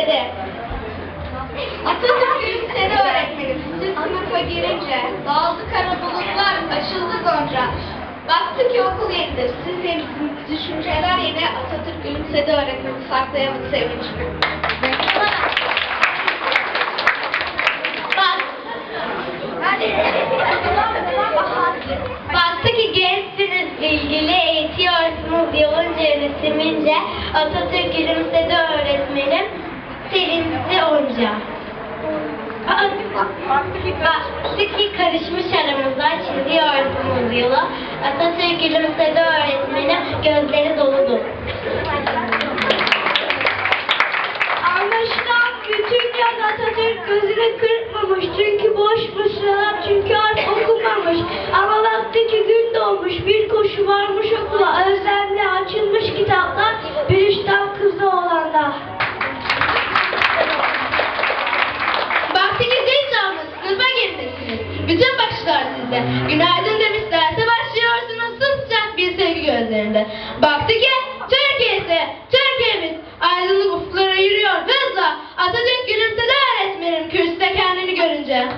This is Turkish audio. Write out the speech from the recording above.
sene. Atatürk yüz sene öğretmenim. Siz sınıfa girince dağıldı kara bulutlar, açıldı gonca. Baktı ki okul yenidir. Siz yenisiniz. Düşünceler yine Atatürk gülümsedi öğretmenim. Saklayamadı sevincimi. Baktı ki gençsiniz, bilgili, eğitiyorsunuz yolunca yönetimince Atatürk gülümsedi öğretmenim sevindi onca. Baktı ki karışmış aramızda çiziyorsunuz yolu Atatürk gülümsedi öğretmenim gözleri doludur. Anlaşılan bütün yaz Atatürk gözünü kırpmamış çünkü boş bu çünkü harf okumamış ama baktı ki gün doğmuş bir koşu varmış günaydın demiş derse başlıyorsunuz sıcak bir sevgi gözlerinde. Baktı ki Türkiye Türkiye'miz. Aydınlık ufuklara yürüyor hızla. Atatürk gülümsedi öğretmenim kürsüde kendini görünce.